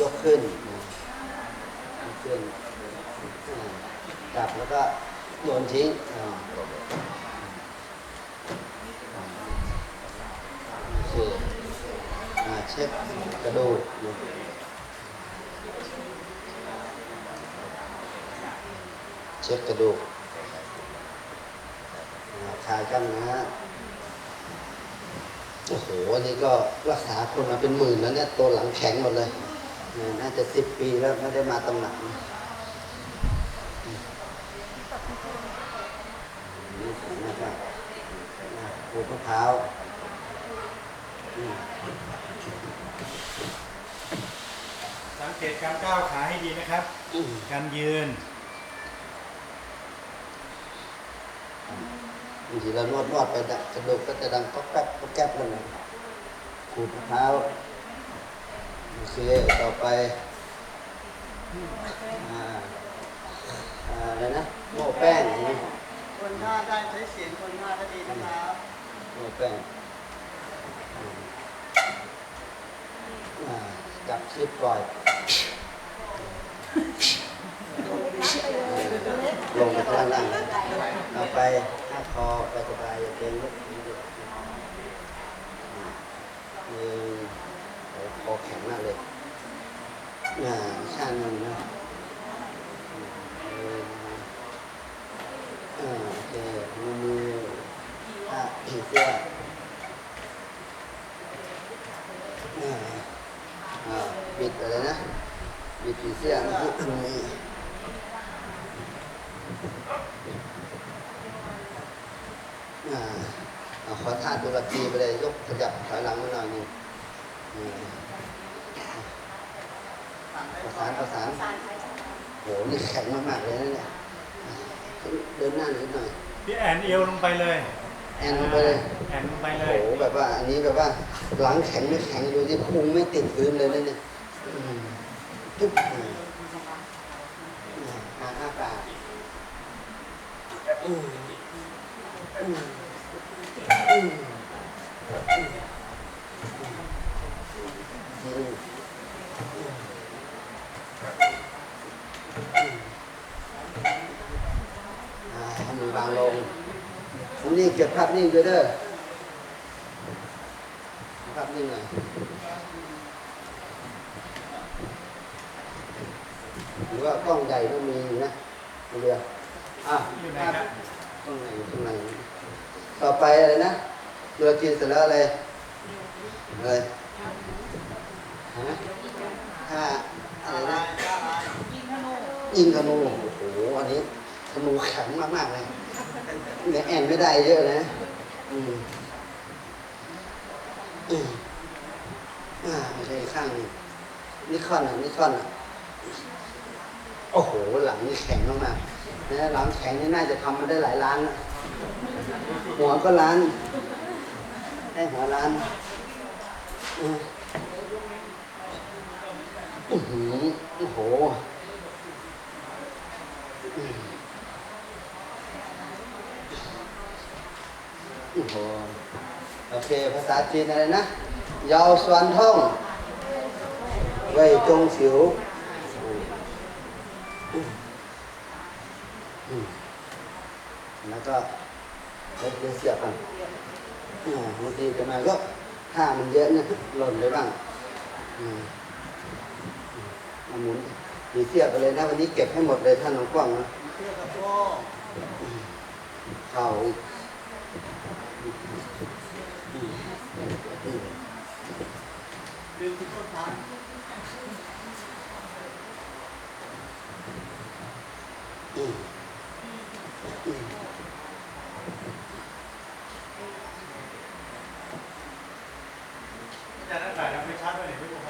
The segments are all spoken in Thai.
ยกขึ้นนะยกขึ้นจับแล้วก็โยนทิ้งเช็ดกระดูกเช็ดกระดูกขายกันนะฮะ อ้โหอันนี้ก็รักษาคนมาเป็นหมื่นแล้วเนี่ยตัวหลังแข็งหมดเลยเนี่ยน่าจะสิบปีแล้วไม่ได้มาตำหนักนะนี่สวยมากครับนะปูมะพร้าวอืมสังเกตการก้าวขาให้ดีนะครับอืมการยืน บางทีเรานวดนวดไปดักกระดูกก็จะดังก๊อกแก๊บก๊อกแก๊บเลยนะขูดมะพร้าวโอเคต่อไปอ่าอ่าอะไรนะโม่แป้งใช่ไหมคนท่าได้ใช้เสียงคนท่าก็ดีนะครับโม่แป้งอืมอ่าจับคลิปปล่อยลงไปข้างล่างเอาไปห้าคอไปสบายอย่าเกรงลุกหนึ่งโอ้คอแข็งมากเลยอ่าชาหนึ่งนะอ่าโอเคมือมืออะผีเสื้ออ่าบิดอะไรนะบิดผีเสื้อนะตรงนี้อ่า เอาขอท่าตุรกีไปเลยยกขยับถอยหลังมาหน่อยหนึงอ่าประสานประสานโหนี่แข็งมากๆเลยนะเนี่ยเดินหน้านิดหน่อยพี่แอนเอวลงไปเลย แอนลงไปเลยแอนลงไปเลโอ้ยโหแบบว่าอันนี้แบบว่าหลังแข็งไม่แข็งดูที่พุงไม่ติดพื้นเลยนะเนี่ยอืมจุ๊บอืมอ่าอ่าอ้าปากอืมอืมอืมอืมอ่าให้ มือวางลงอันนี้เก็บภาพนิ่งด้วยเด้อภาพนิ่งหน่อยหรือว่ากล้องใหญ่ก็มีอยู่นะเรืออะอยู่ไหนครับกล้องไหนอยู่ข้างในต่อไปอะไรนะเรือจีนเสร็จแล้วอะไรอะไรฮะถ้าอะไรนะ ยิงธนูโอ้โหอันนี้ธนูแข็งมากๆเลยเนี่ยแอนไม่ได้เยอะนะอืมอืมอ่าไม่ใช่ข้างนี้นิคอนอะนิคอนอะโอ้โห หลังนี่แข็งมากๆนะหลังแข็งนี่น่าจะทำมาได้หลายล้านนะหัวก็ล้านได้หัวล้านอือหือโอ้โห โอ้โหโอเค ภาษาจีนอะไรนะเยาวสวนท่องเว่ยจงสิวอืมอืมแล้วก็เดี๋ยวเสียบกันอ่าบางทีจะมาก็ถ้ามันเยอะเนี่ยหล่นไปบ้างอืมอืมเอาหมุนดีเสียบไปเลยนะวันนี้เก็บให้หมดเลยท่านหลวงกว้างนะเพื่อกับพ่อเข่าอีก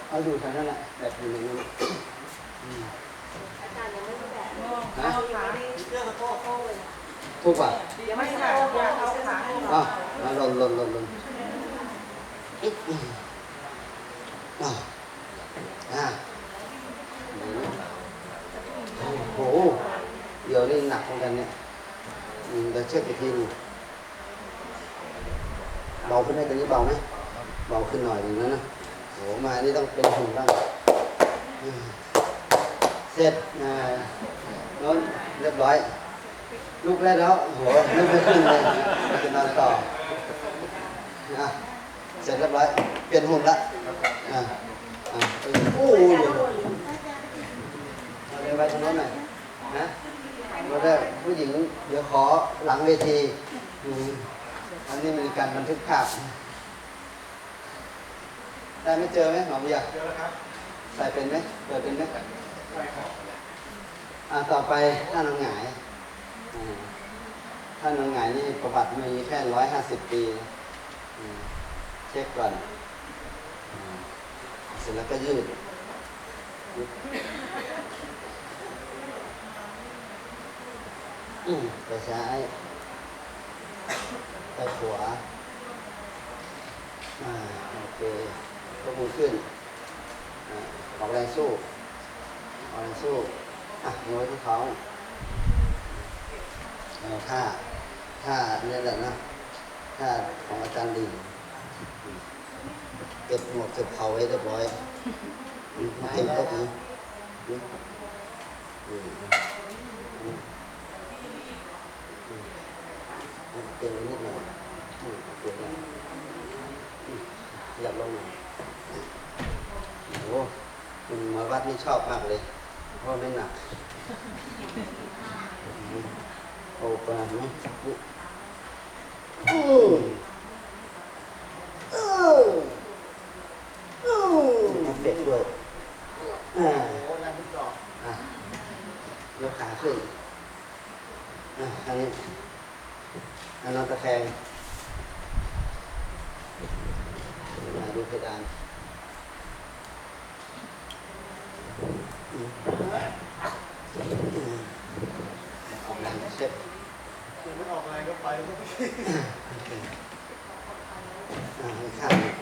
เอาอยู่แถวนั้นแหละแบบอยู่อย่างนั้นอาจารย์ยังไม่ได้แบบเอาขาเรื่องโค้งเลยถูกป่ะยังไม่ได้ขาเขาขาให้เราอ่ะหล่นหล่นหล่นหล่น อ่าโอ้โหเดี๋ยวนี่หนักเหมือนกันเนี่ยอืมเดี๋ยวเช็คอีกทีหนึงเบาขึ้นไหมตอนนี้เบาไหมเบาขึ้นหน่อยหนึงแล้วนะโหมานี่ต้องเป็นหุ่นบ้างเสร็จอ่าโน้นเรียบร้อยลุกได้แล้วโหลุกไม่ขึ้นเลยจะนอนต่ออะ เสร็จเรียบร้อยเปลี่ยนหุ่นละอะอะโอ้โหเอาเลยไว้ตรงโน้นหน่อยนะเราได้ผู้หญิงเดี๋ยวขอหลังเวทีอืมอันนี้มีการบันทึกภาพได้ไม่เจอไหมหมอเบียร์เจอแล้วครับใส่เป็นไหมเปิดเป็นไหมไปครับอ่ต่อไปท่านองหงายอ่าท่านองหงายนี่ประวัติมีแค่ร้อยห้าสิบปีนะ เช็คก่อน เสร็จแล้วก็ยืดไปซ้ายไปขวาอ่าโอเคยกมือขึ้นออกแรงสู้ออกแรงสู้อะโน้ยที่เขาเอาท่าท่าเนี่ยแหละนะท่าของอาจารย์ลิงอืม เก็บหมวกเก็บเขาไว้เรียบร้อยอืมมาเก็คือเก็บไว้นิดหน่อยอยากลงหน่อยโอ้คุณมาวัดนี่ชอบมากเลย เพราะไม่หนักโอ้ปลาไหมอืมอืมอืมมาเป็ดด้วยอ่า โอ้ยนั่นทุกดอก อะยก ขาขึ้นอะอันนี้อันนอนตะแคงมาดูเพดานอืมอืมออกแรงเช็ดคือไม่ออกอะไรก็ไปก็ไป อ่าให้ข้างหนึ่ง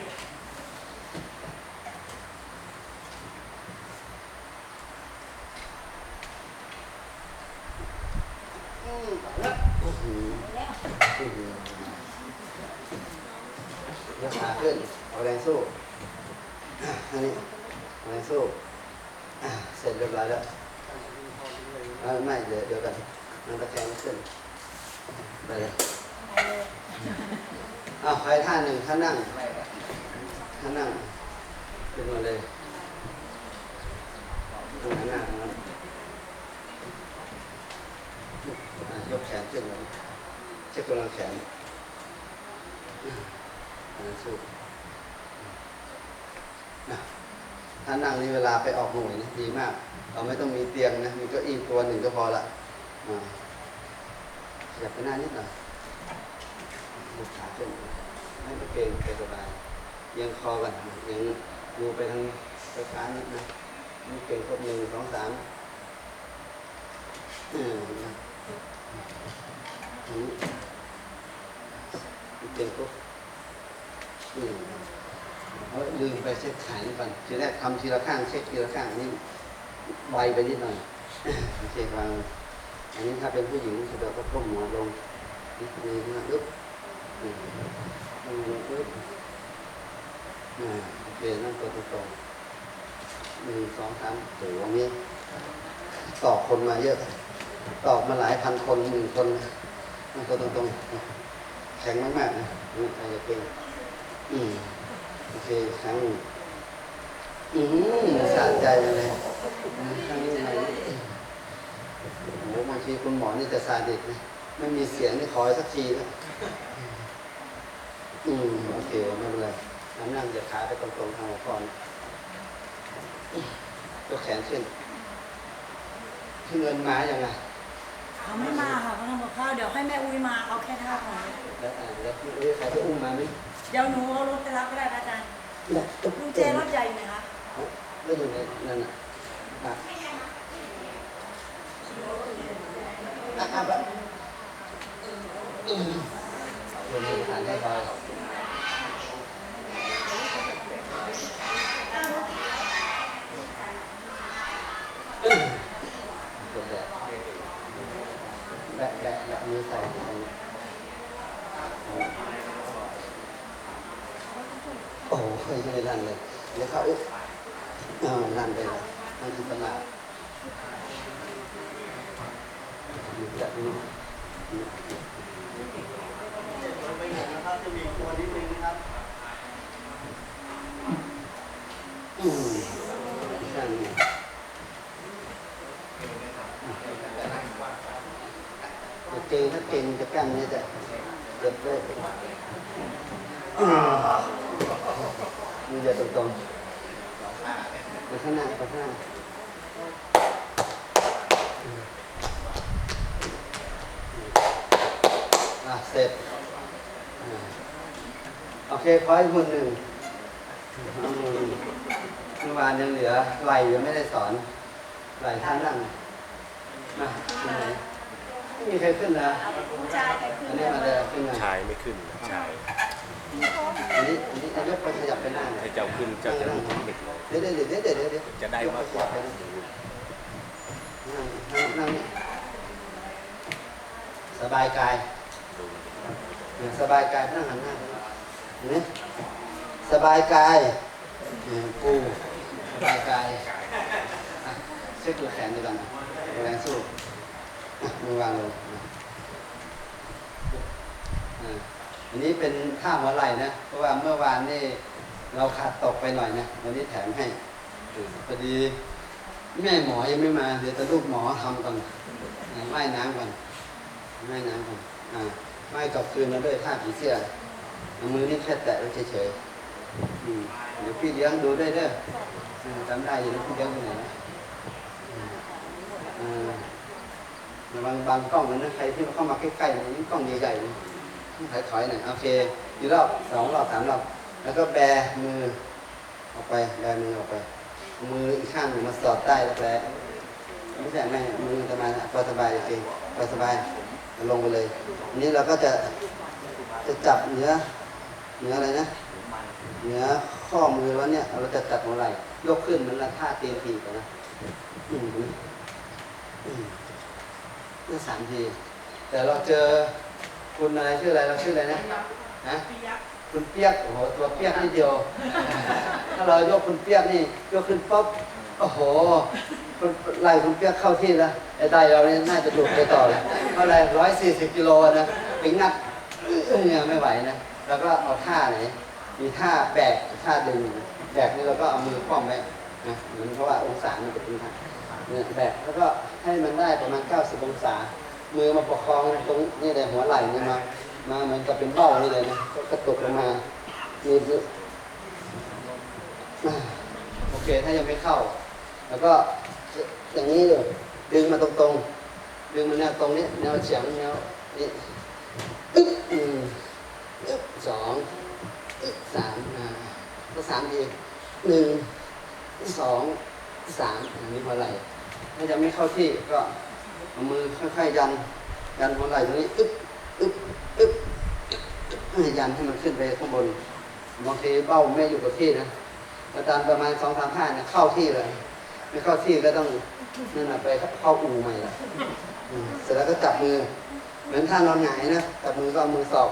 อืมอื้อหืออื้อหือยกขาขึ้นเอาแรงสู้อะอันนี้เอาแรงสู้อะเสร็จเรียบร้อยแล้วเออ ไม่เดี๋ยวเดี๋ยวกันนั่งตะแคงขึ้นไปเลยอ้าวใครท่าหนึ่งท่านั่งท่านั่งขึ้นมาเลยตรงหน้าตรงนั้นอะยกแขนขึ้นมาเช็คกำลังแขนอันนั้นสู้นะถ้านั่งนี่เวลาไปออกหน่วยนะดีมาก เราไม่ต้องมีเตียงนะ มีเก้าอี้ตัวหนึ่งก็พอละอ่าขยับไปหน้านิดหน่อยยกขาขึ้นให้มันเกรงไปสบายยังคอกันยังดูไปทางไปช้านิดนะนี่เก่งครบหนึ่งสองสามอืมนะอันนี้นี่เก่งครบอืมเฮ้ยลืมไปเช็คขายนี่ก่อนทีแรกทำทีละข้างเช็คทีละข้างนี่ ไวไปนิดหน่อยโอเควางอันนี้ถ้าเป็นผู้หญิงสะดวกก็ก้มหัวลงนิดนึงนะลึกอืมอืมปึ๊บอ่าโอเคนั่งตัวตรงๆหนึ่งสองสามโหวันนี้ตอกคนมาเยอะ ตอกมาหลายพันคนหมื่นคนนั่งตัวตรงๆแข็งมากๆนะอืมใครจะเป็นอืมโอเคครั้งหนึ่ง อืมสะใจเลยอืมครั้งนี้ไหนโอ้โหบางทีคุณหมอนี่จะซาดิสนะไม่มีเสียงนี่ขอให้สักทีนะอืมโอเคไม่เป็นไรน้ำนั่งจะขาไปตรงๆทางหัวคอนยกแขนขึ้นขึ้นเงินมาอย่างไงเขาไม่มาค่ะเขาทำกับข้าวเดี๋ยวให้แม่อุ้ยมาเอาแค่ท่าของแล้วอ่าแล้วเอ้ยใครจะอุ้มมาไหมเดี๋ยวหนูเอารถไปรับก็ได้นะอาจารย์เนี่ยลุงเจรถใหญ่ไหมคะ ก็อยู่ในนั่นน่ะอะอะอะแบบอืมลงมือฐาน ให้พอยอืมกดแบะแบะแบะแบะมือใส่ตรงนี้โอ้โหไม่ได้ลั่นเลยเดี๋ยวเขาอึ๊บอ่าลั่นไปเลยมันอิสระอยู่แบบนี้ไปเห็นนะครับจะมีตัวนิดนึงนะครับอืมนั่นไงจะเก่งถ้าเก่งจะกล้ามเนี้จะเจ็บเลยอืมมือจะตรงๆ ข้างหน้าไปข้างหน้าอืมอะเสร็จอ่าโอเคขออีกมือหนึ่งอืมเมื่อวานยังเหลือไหลยังไม่ได้สอนไหลท่านั่งมาที่ไหนไม่มีใครขึ้นนะผู้ชายใครขึ้นอันนี้มาเลยขึ้นมาชายไม่ขึ้นชาย อันนี้อันนี้ยกไปขยับไปหน้าถ้าเจ้าขึ้นเจ้าจะรู้เทคนิคเลยเดี๋ยวเดี๋ยวเดี๋ยวเดี๋ยวเดี๋ยวเดี๋ยวจะได้มากกว่านั่งนั่งนั่งนี่สบายกายสบายกายนั่งหันหน้าไปเห็นไหมสบายกายอืมปูสบายกายอะเช็คตัวแขนดีกว่านะแรงสู้อะมือวางลงอะอะ อันนี้เป็นท่าหัวไหล่นะ เพราะว่าเมื่อวานนี่เราขาดตกไปหน่อยนะ วันนี้แถมให้พอดีแม่หมอยังไม่มา เดี๋ยวจะลูกหมอทำก่อนอะว่ายน้ำก่อนว่ายน้ำก่อนอ่าว่ายกลับคืนมาด้วยท่าผีเสื้อเอามือนี่แค่แตะไว้เฉยๆเดี๋ยวพี่เลี้ยงดูได้เด้อจำได้อยู่นะพี่เลี้ยงอยู่ไหนนะอืมอ่าระวังบางกล้องมันะใครที่เข้ามาใกล้ๆมันนี่กล้องใหญ่ๆ นะต้องถอยหน่อยโอเคอีกรอบสองรอบสามรอบ แล้วก็แบมือออกไปแบมือออกไป มืออีกข้างหนึ่งมาสอดใต้แล้วแผลไม่ใช่ไม่มือสบายนะพอสบายโอเคพอสบายลงไปเลยอันนี้เราก็จะจะจับเนื้อเนื้ออะไรนะเนื้อข้อมือแล้วเนี่ยเราจะจับหัวไหล่ยกขึ้นเหมันละท่าเตียงผีกันนะอืมอืมนี่สามทีแต่เราเจอ คุณอะไรชื่ออะไรเราชื่ออะไรนะฮะคุณเปียกโอ้โหตัวเปียกนิดเดียว ถ้าเรายกคุณเปียกนี่ยกขึ้นปุ๊บโอ้โหคไล่คุณเปียกเข้าที่แล้วไอ้ไตเราเนี่ยน่าจะหลุดไปต่อเลยเพราะอะไรร้อยสี่สิบกิโลนะไปงัดเอ้ยเนี่ยไม่ไหวนะแล้วก็เอาท่าไหนมีท่าแบกท่าดึงแบกนี่เราก็เอามือคว่ำไว้นะเหมือนเพราะว่าองศามันจะเป็นท่าเนี่ยแบกแล้วก็ให้มันได้ประมาณ 90 องศา มือมาประคองตรงนี่เลยหัวไหล่นี่มามาเหมือนกับเป็นเบ้านี่เลยนะก็กระตุกลงมามีอ่โอเคถ้ายังไม่เข้า แล้วก็อย่างนี้เลยดึงมาตรงๆดึงมาแนวตรงนี้แนวเฉียงแนวนี้อึ๊บหนึ่งอึ๊บสองอึ๊บสามอ่าก็สามทีหนึ่งสองสามอันนี้หัวไหล่ถ้ายังไม่เข้าที่ก็ เอามือค่อยๆยัน ยันหัวไหล่ตรงนี้อึ๊บอึ๊บอึ๊บอึ๊บยันให้มันขึ้นไปข้างบนบางทีเบ้าไม่อยู่กับที่นะอาจารย์ประมาณสองสามห้าเนี่ยเข้าที่เลยไม่เข้าที่ก็ต้องนั่นนะไปเข้าอู่ใหม่ละเสร็จแล้วก็จับมือ เหมือนท่านอนหงายนะจับมือก็เอามือสอบ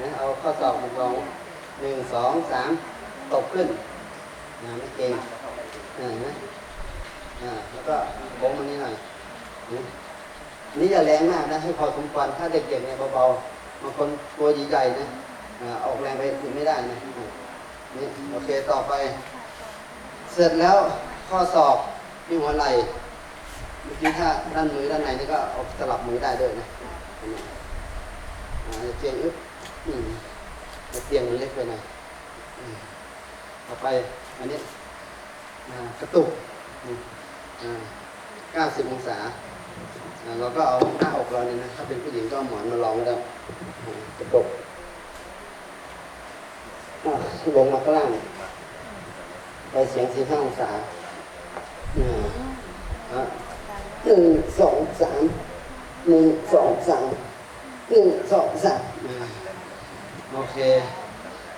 นะเอาข้อศอกมือลองหนึ่งสองสามตบขึ้นนะไม่เก่งเห็นไหมอ่าแล้วก็โค้งมานี้หน่อยนะ อันนี่อย่าแรงมากนะให้พอสมควรถ้าเด็กๆเนี่ยเบาๆบางคนตัวใหญ่ๆนะออกแรงไปไม่ได้นะนี่โอเคต่อไป เสร็จแล้วข้อศอกที่หัวไหล่เมื่อกี้ถ้าด้านมือด้านในนี่ก็เอาสลับมือได้ด้วยนะเตียงอึ๊บอืมแต่เตียงมันเล็กไปหน่อยต่อไปอันนี้กระตุกอืมอ่าเก้าสิบองศา เราก็เอาหน้าอกเราเนี่ยนะถ้าเป็นผู้หญิงก็หมอนมารองไว้แล้วอ่ากระกอะลงมาข้างล่างไปเสียงสี่ห้าองศาหนึ่งสองสามหนึ่งสองสามหนึ่งสองสามโอเค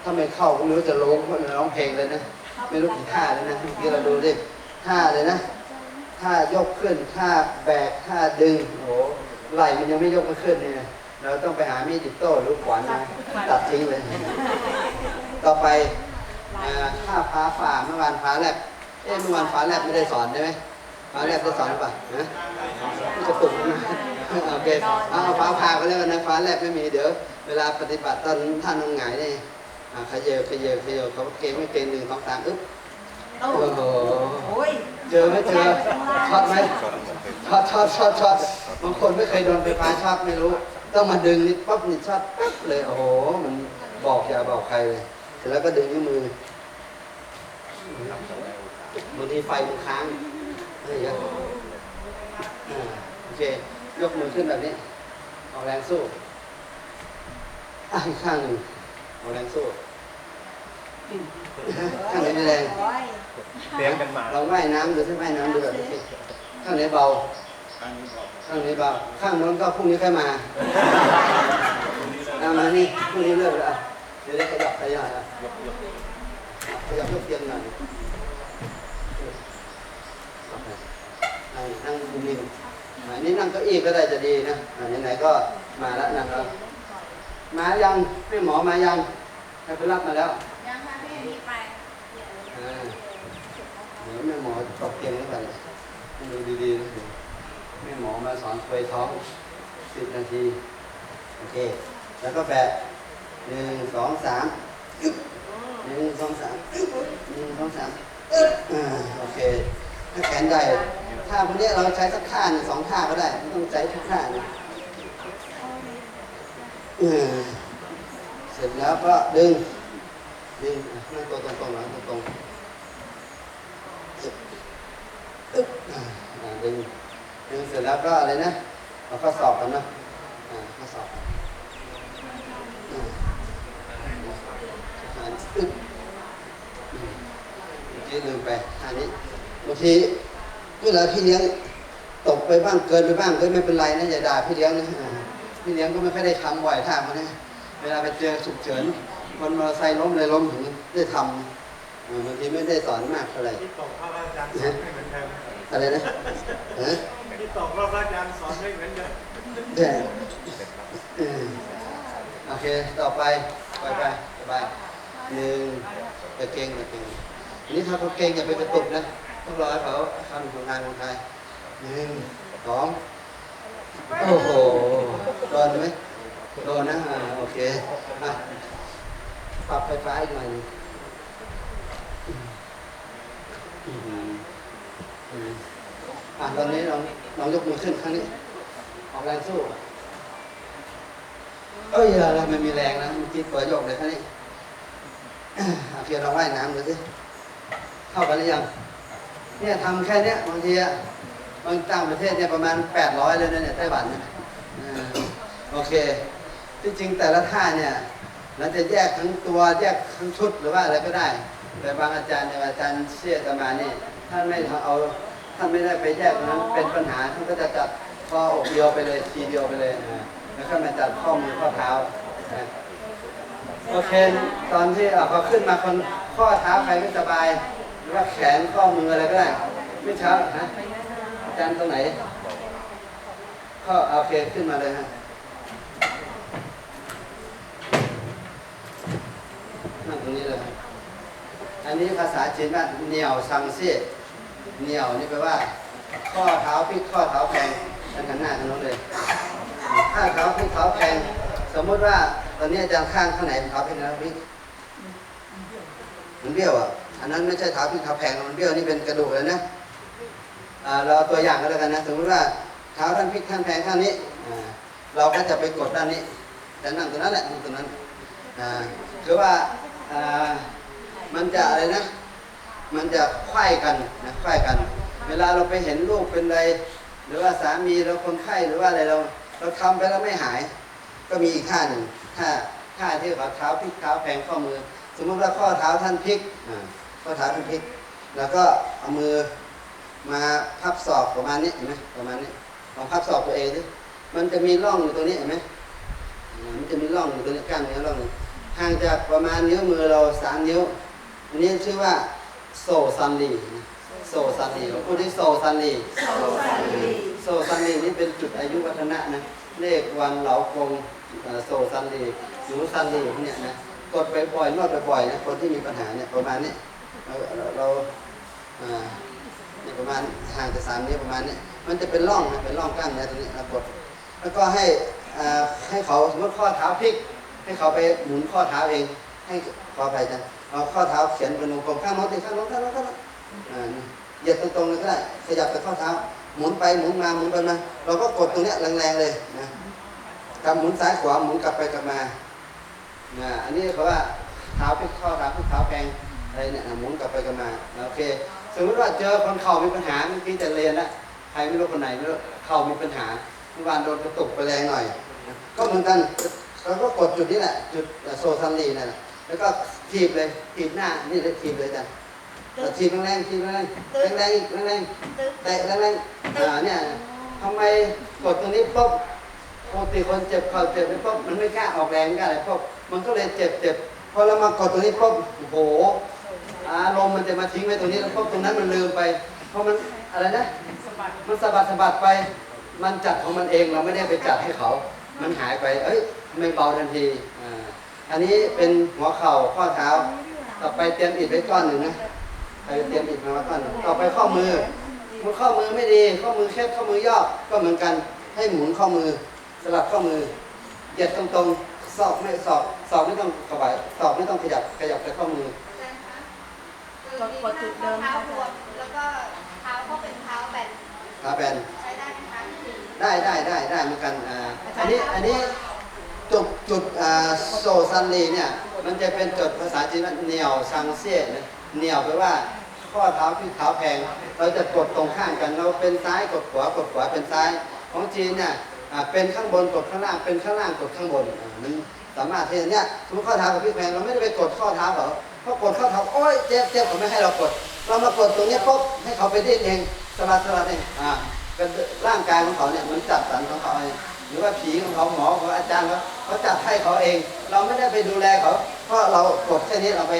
ถ้าไม่เข้าก็ไม่รู้จะร้องร้องเพลงเลยนะ ไม่รู้กี่ท่าเลยนะเมื่อกี้เราดูดิท่าเลยนะ ท่ายกขึ้นท่าแบกท่าดึง โอ้โหไหล่มันยังไม่ยกไม่ขึ้นเลยนะเราต้องไปหามีดอิโต้หรือขวานมาตัดทิ้งเลย ต่อไปอ่าท่าฟ้าฝ่าเมื่อวานฟ้าแลบเอ๊ะเมื่อวานฟ้าแลบไม่ได้สอนใช่ไหมฟ้าแลบได้สอนหรือเปล่าฮะไม่กระตุกนะโอเคเอาเอาฟ้าผ่าก็แล้วกันนะฟ้าแลบไม่มีเดี๋ยวเวลาปฏิบัติตอนท่านนงหงายนี่อ่าขยเยขยเยขยเยเขาเกงไม่เกงหนึ่งสองสามอึ๊บโอ้โอ้โหโอ้ย เจอไหมเจอช็อตไหมช็อตช็อตช็อตช็อตบางคนไม่เคยโดนไฟฟ้าช็อตไม่รู้ ต้องมาดึงนิดปั๊บนี่ช็อตปั๊บเลยโอ้โหมันบอกอย่าบอกใครเลยเสร็จแล้วก็ดึงนิ้วมือบางทีไฟมันค้างอะไรเงี้ยโอเคยกมือขึ้นแบบนี้ออกแรงสู้อีกข้างหนึ่งออกแรงสู้ ข้างไหนแรงโอ้ยเลี้ยงกันมาเราว่ายน้ำดูที่ว่ายน้ำดูแบบนี้ข้างไหนเบา ข้างไหนเบา ข้างโน้นก็พรุ่งนี้ค่อยมาเอามานี่พรุ่งนี้เลิกแล้วเดี๋ยวได้ขยับขยับอะขยับยกเตียงหน่อยนั่งนิ่งอันนี้นั่งเก้าอี้ก็ได้จะดีนะไหนๆก็มาแล้วนั่งแล้วมายังให้หมอมายังให้ไปรับมาแล้ว ยังค่ะพี่มีไป อ่าเดี๋ยว แม่หมอตกเตียงแล้วกันให้ดูดีๆนะแม่หมอมาสอนควยท้องสิบนาที โอเค แล้วก็แบะหนึ่งสองสามหนึ่งสองสามหนึ่งสองสามโอเค ถ้าแขนได้ท่าพวกนี้เราใช้สักท่าหนึ่งสองท่าก็ได้ไม่ต้องใช้ทุกท่านะเสร็จแล้วก็ดึงดึงนั่งตัวตรงๆหลังตรงๆอึ๊บึ๊บอ่าอ่าดึงดึงเสร็จแล้วก็อะไรนะเอาข้อสอบกันนะอ่าข้อสอบอ่าอ่าอึ๊บอืมเมื่อกี้ลืมไปอันนี้บางทีเวลาพี่เลี้ยงตกไปบ้างเกินไปบ้างก็ไม่เป็นไรนะอย่าด่าพี่เลี้ยงนะพี่เลี้ยงก็ไม่ค่อยได้ทำบ่อยท่ามันนะเวลาไปเจอฉุกเฉินคนมอเตอร์ไซค์ล้มเลยล้มถึงได้ทำบางทีไม่ได้สอนมากเท่าไหร่ที่ตกพระอาจารย์สอนไม่เหมือนเดิม อะไรนะฮะที่ตกพระอาจารย์สอนไม่เหมือนเดิมเด่นเออโอเค ต่อไป ไปไปสบายหนึ่งอย่าเก่งอย่าเก่งอันนี้ถ้าเขาเก่งอย่าไปกระตุกนะ ต้องรอให้เขาทำผลงานคนไทยหนึ่งสองโอ้โหโดนไหมโดนนะอ่าโอเคอะปรับไฟฟ้าอีกหน่อยหนึ่งอืม อืมอะตอนนี้ลองลองยกมือขึ้นครั้งนี้ออกแรงสู้เอ้ยเราไม่มีแรงนะเมื่อกี้เปิดโยกเลยแค่นี้โอเคเราว่ายน้ำดูสิเข้ากันหรือยังเนี่ยทำแค่เนี้ยบางทีบางต่างประเทศเนี่ยประมาณ 800 เลยนะเนี่ยไต้หวันเนี่ยโอเค ที่จริงแต่ละท่าเนี่ยเราจะแยกทั้งตัวแยกทั้งชุดหรือว่าอะไรก็ได้ แต่บางอาจารย์เนี่ยอาจารย์เชี่ยตมานี่ ท่านไม่เอาท่านไม่ได้ไปแยกตรงนั้นเป็นปัญหาท่านก็จะจัดข้ออกเดียวไปเลยทีเดียวไปเลยนะแล้วก็มาจัดข้อมือข้อเท้าโอเคตอนที่เอาเขาขึ้นมาคนข้อเท้าใครไม่สบายหรือว่าแขนข้อมืออะไรก็ได้ไม่เช้าฮะอาจารย์ตรงไหนข้อโอเคขึ้นมาเลยฮะนั่งตรงนี้เลย อันนี้ภาษาจีนว่าเหนี่ยวซังเซี่เหนี่ยวนี่แปลว่า ข้อเท้าพลิกข้อเท้าแพงด้านข้างหน้าทางโน้นเลยข้าเท้าพลิกเท้าแพงสมมติว่าตอนนี้อาจารย์ข้างข้างไหนเป็นเท้าพลิกนะพลิกมันเบี้ยวอะอันนั้นไม่ใช่เท้าพลิกเท้าแพงมันเบี้ยวนี่เป็นกระดูกเลยนะเราตัวอย่างก็แล้วกันนะสมมติว่าเท้าท่านพลิกท่านแพงข้างนี้เราก็จะไปกดด้านนี้แต่นั่งตรงนั้นแหละนั่งตรงนั้นคือว่า มันจะอะไรนะ มันจะไขว้กันนะไขว้กัน เวลาเราไปเห็นลูกเป็นไร หรือว่าสามีเราคนไข้หรือว่าอะไรเรา เราทำไปแล้วไม่หาย ก็มีอีกท่าหนึ่งท่าท่าที่ว่าเท้าพลิกเท้าแพงข้อมือ สมมติว่าข้อเท้าท่านพลิกข้อเท้าท่านพลิก แล้วก็เอามือมาพับศอกประมาณนี้เห็นไหมประมาณนี้ลองพับศอกตัวเองดิมันจะมีร่องอยู่ตรงนี้เห็นไหมมันจะมีร่องอยู่ตรงนี้กล้ามเนื้อร่องนึ่งห่างจากประมาณนิ้วมือเราสามนิ้ว อันนี้ชื่อว่าโซซันลีนะโซซันลีเราพูดที่โซซันลีโซซันลีนี่เป็นจุดอายุวัฒนะนะเลขวันเหลากงเอ่อโซซันลีหนูซันลีพวกเนี้ยนะกดไปบ่อยๆนวดบ่อยๆนะคนที่มีปัญหาเนี่ยประมาณนี้เราเราเราอ่าเนี่ยประมาณห่างจากสามนิ้วประมาณนี้มันจะเป็นร่องนะเป็นร่องกล้ามเนื้อตรงนี้เรากดแล้วก็ให้อ่าให้เขาสมมติข้อเท้าพลิก ให้เขาไปหมุนข้อเท้าเองให้ขอไปจังเอาข้อเท้าเขียนเป็นวงกลมข้างโน้นติข้างโน้นข้างโน้นข้างโน้นอ่านี่เหยียดตรงๆเลยก็ได้ขยับไปข้อเท้า หมุนไปหมุนมาหมุนไปมาเราก็กดตรงเนี้ยแรงๆเลยนะกำหมุนซ้ายขวาหมุนกลับไปกลับมานะอันนี้เขาว่าเท้าพลิกข้อเท้าพลิกเท้าแพงอะไรเนี่ยหมุนกลับไปกลับมาโอเคสมมติว่าเจอคนเข่ามีปัญหาเมื่อกี้จะเรียนนะใครไม่รู้คนไหนไม่รู้เข่ามีปัญหาเมื่อวานโดนกระตุกไปแรงหน่อย ก็เหมือนกันเราก็กดจุดนี้แหละจุดโซซันลีนั่นแล้วก็ ทีบเลยทีบหน้า นี่เลยทีบเลยจ้ะแต่ทีบแรงๆทีบแรงๆแรงๆอีกแรงๆเตะแรงๆอ่าเนี่ยทำไมกดตรงนี้ปุ๊บปกติคนเจ็บเข่าเจ็บนี่ปุ๊บมันไม่กล้าออกแรงไม่กล้าอะไรปุ๊บมันก็เลยเจ็บเจ็บพอเรามากดตรงนี้ปุ๊บโอ้โหอารมณ์มันจะมาทิ้งไว้ตรงนี้แล้วปุ๊บตรงนั้นมันลืมไป เพราะมันอะไรนะมันสะบัดสะบัดไป มันจัดของมันเองเราไม่ได้ไปจัดให้เขา มันหายไป เอ้ยทำไม่เบาทันทีอ่า อันนี้เป็นหัวเข่าข้อเท้า ต่อไปเตรียมอิฐไว้ก้อนหนึ่งนะไปเตรียมอิฐมาไว้ก้อนหนึ่งต่อไปข้อมือมันข้อมือไม่ดี ข้อมือแคบข้อมือย่อก็เหมือนกัน ให้หมุนข้อมือสลับข้อมือเหยียดตรงๆศอกไม่ศอกศอกไม่ต้องขบายศอกไม่ต้องขยับขยับแต่ข้อมือกดกดจุดเดิมเท้าบวมแล้วก็เท้าก็เป็นเท้าแบนขาแบนใช้ได้ไหมคะได้ได้ได้ได้เหมือนกันอ่าอันนี้อันนี้ จุดจุดโซซันลีเนี่ยมันจะเป็นจุดภาษาจีนว่าเหนียวซังเซี่ยเหนียวแปลว่าข้อเท้าที่เท้าแพง เราจะกดตรงข้ามกันเราเป็นซ้ายกดขวากดขวาเป็นซ้าย ของจีนเนี่ยเป็นข้างบนกดข้างล่างเป็นข้างล่างกดข้างบนมันสามารถที่จะเนี่ยสมมติข้อเท้ากับพี่แพงเราไม่ได้ไปกดข้อเท้าเขาเพรากดข้อเท้าโอ๊ยเจ็บเจ็บเขาไม่ให้เรากด เรามากดตรงนี้ปุ๊บให้เขาไปดิ้นเองสลัดสลัดเองอ่าร่างกายของเขาเนี่ยมันจัดสรรของเขาเอง หรือว่าผีของเขาหมอของอาจารย์เขาเขาจัดให้เขาเอง เราไม่ได้ไปดูแลเขาเพราะเรากดแค่นี้เราไป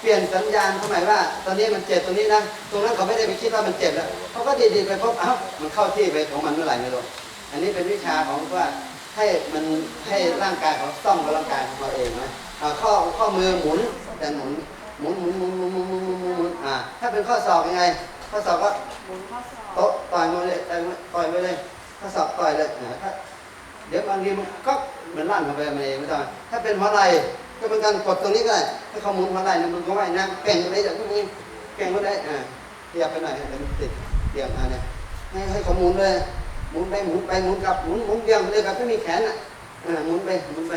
เปลี่ยนสัญญาณเขาหมายว่า ตอนนี้มันเจ็บตรงนี้นะตรงนั้นเขาไม่ได้ไปคิดว่ามันเจ็บแล้วเขาก็ดีๆไปพบเอ้ามันเข้าที่ไปของมันเมื่อไหร่ไม่รู้อันนี้เป็นวิชาของว่าให้มันให้ร่างกายเขาซ่อมกับร่างกายของเขาเองนะอ่าข้อข้อมือหมุนแต่หมุนหมุนหมุนหมุนหมุนหมุนหมุนหมุนหมุนอ่าถ้าเป็นข้อศอกยังไง ข้อศอกก็โต๊ะต่อยมาเลยต่อยมาต่อยไปเลยข้อศอกต่อยเลยถ้า เดี๋ยวบางทีมันก็เหมือนลั่นเข้าไปมันเองไม่ต้องถ้าเป็นหัวไหล่ก็เป็นการกดตรงนี้ก็ได้ให้เขาหมุนหัวไหล่นะมันก็ว่ายน้ำเก่งไปเลยจากพวกนี้เก่งก็ได้อ่าขยับไปหน่อยเดี๋ยวมันติดเตียงอ่าเนี่ยให้ให้เขาหมุนเลยหมุนไปหมุนไปหมุนกลับหมุนหมุนเบี่ยงเลยแบบไม่มีแขนอะหมุนไปหมุนไป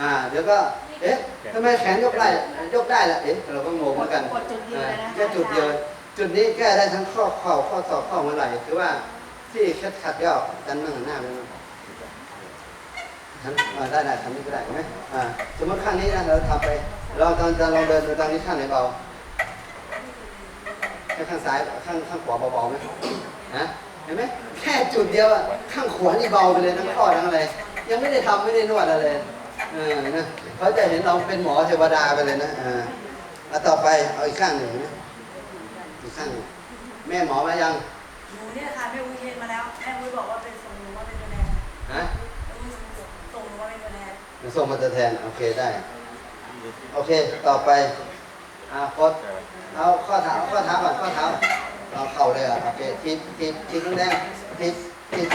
อ่าเดี๋ยวก็เอ๊ะทำไมแขนยกได้ยกได้ล่ะเอ๊ะเราก็งงเหมือนกันกดจุดเยอ่าเลยนะแค่จุดเดียวจุดนี้แก้ได้ทั้งข้อเข่าข้อศอกข้อหัวไหล่คือว่าที่เคล็ดขัดย่อกันนั่งหน้าไป มั้งทำอ่าได้ได้ทำนี้ก็ได้เห็นไหมอ่าสมมติข้างนี้นะเราทำไปลองตอนจะลองเดินดูตอนนี้ข้างไหนเบาแค่ข้างซ้ายข้างข้างขวาเบาๆไหมฮะเห็นไหมแค่จุดเดียวอะข้างขวานี่เบาไปเลยทั้งข้อทั้งอะไร ยังไม่ได้ทำไม่ได้นวดอะไรเออนะเขาจะเห็นเราเป็นหมอเทวดาไปเลยนะอ่าแล้วต่อไปเอาอีกข้างหนึ่งนะอีกข้างหนึ่งแม่หมอมายังหนูเนี่ยค่ะแม่อุ้ยเทนมาแล้วแม่อุ้ยบอกว่าเป็นส่งหนูมาเป็นตัวแทนฮะ ส่งมาตัวแทน โอเคได้ โอเค ต่อไปอาคดเอาข้อเท้าข้อเท้าก่อนข้อเท้าเอาเข่าเลยอะโอเคทีบทีบทีบแรงๆทีบทีบ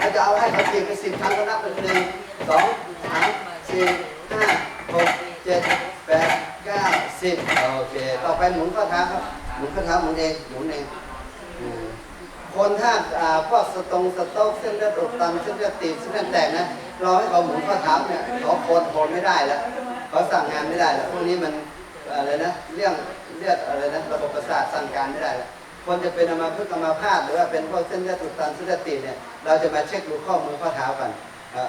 ถ้าจะเอาให้เขาทีบไปสิบครั้งก็นับเป็นหนึ่งสองสามสี่ห้าหกเจ็ดแปดเก้าสิบโอเค ต่อไปหมุนข้อเท้าครับหมุนข้อเท้าหมุนเองหมุนเองคนถ้าอ่าพวกสตรงสต๊กเส้นเลือดอุดตันเส้นเลือดตีบเส้นเลือดแตกนะ รอให้เขาหมุนข้อเท้าเนี่ยเขาโคนโคนไม่ได้แล้วเขาสั่งงานไม่ได้แล้วพวกนี้มันอะไรนะเรื่องเลือดอะไรนะระบบประสาทสั่งการไม่ได้แล้วคนจะเป็นอัมาพึกษ์อัมาพาตหรือว่าเป็นพวกเส้นเลือดอุดตันเส้นเลือดตีเนี่ยเราจะมาเช็คดูข้อมือข้อเท้ากัน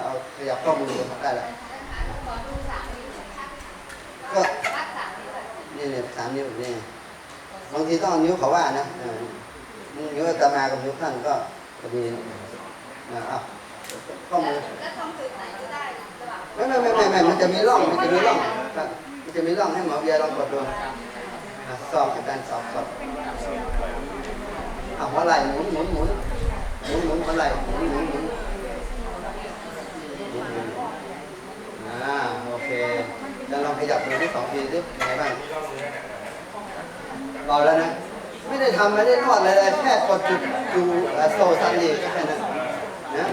เอาขยับข้อมือดูได้แล้วขอดูสามนิ้วหน่อยค่ะก็นี่เนี่ยสามนิ้วนี่บางทีต้องเอานิ้วเขาว่านะนิ้วอาตมากับนิ้วท่านก็พอดีนะอะข้อมือ ไม่ไม่ไม่ไม่ไม่มันจะมีร่องมันจะมีร่องครับมันจะมีร่องให้หมอเบียร์ลองกดดูสอบกับการสอบสอบอะหัวไหล่หมุนหมุนหมุนหมุนหมุนหัวไหล่หมุนหมุนหมุนอ่าโอเคจะลองขยับมือที่สองทีดิเป็นไงบ้างเบาแล้วนะ ไม่ได้ทำไม่ได้นวดอะไรเลยแค่กดจุดดูเอ่อโซซันดีก็แค่นั้นนะ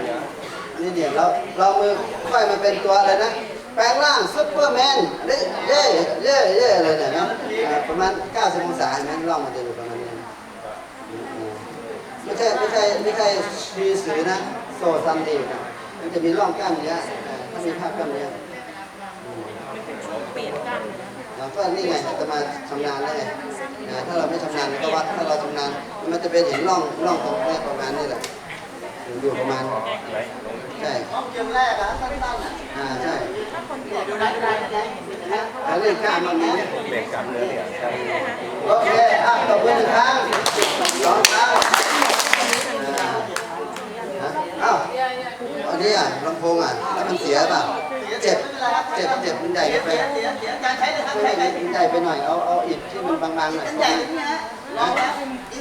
นี่เนี่ยเราเรามือค่อยมาเป็นตัวอะไรนะ แปลงร่างซุปเปอร์แมนเย่เย่เย่เย่อะไรเนี่ยนะอ่าประมาณ 90 องศาเห็นไหมร่องมันจะอยู่ประมาณนี้นะอืมไม่ใช่ไม่ใช่ไม่ใช่ชีสือนะโซซันดีนะมันจะมีร่องกล้ามเนื้ออ่าถ้ามีภาพกล้ามเนื้ออืมเราก็นี่ไงจะมาชำนาญได้ไงอ่าถ้าเราไม่ชำนาญก็วัดถ้าเราชำนาญมันจะเป็นเห็นร่องร่องตรงนี้ประมาณนี้แหละ อยู่ประมาณใช่ห้องเกมแรกอะสั้นๆอะอ่าใช่ดูได้ดูได้ได้แล้วเรื่องกล้ามมันมีเบรกกล้ามเนื้อเนี่ยโอเคอะตบมือหนึ่งครั้งสองครั้งอ้าวอันนี้อะลำโพงอะแล้วมันเสียป่ะเจ็บเจ็บเจ็บมันใหญ่ไปเสียเสียใช้เลยครับไม่ใช้ไม่ใช้มันใหญ่ไปหน่อยเอาเอาอิฐที่มันบางๆหน่อย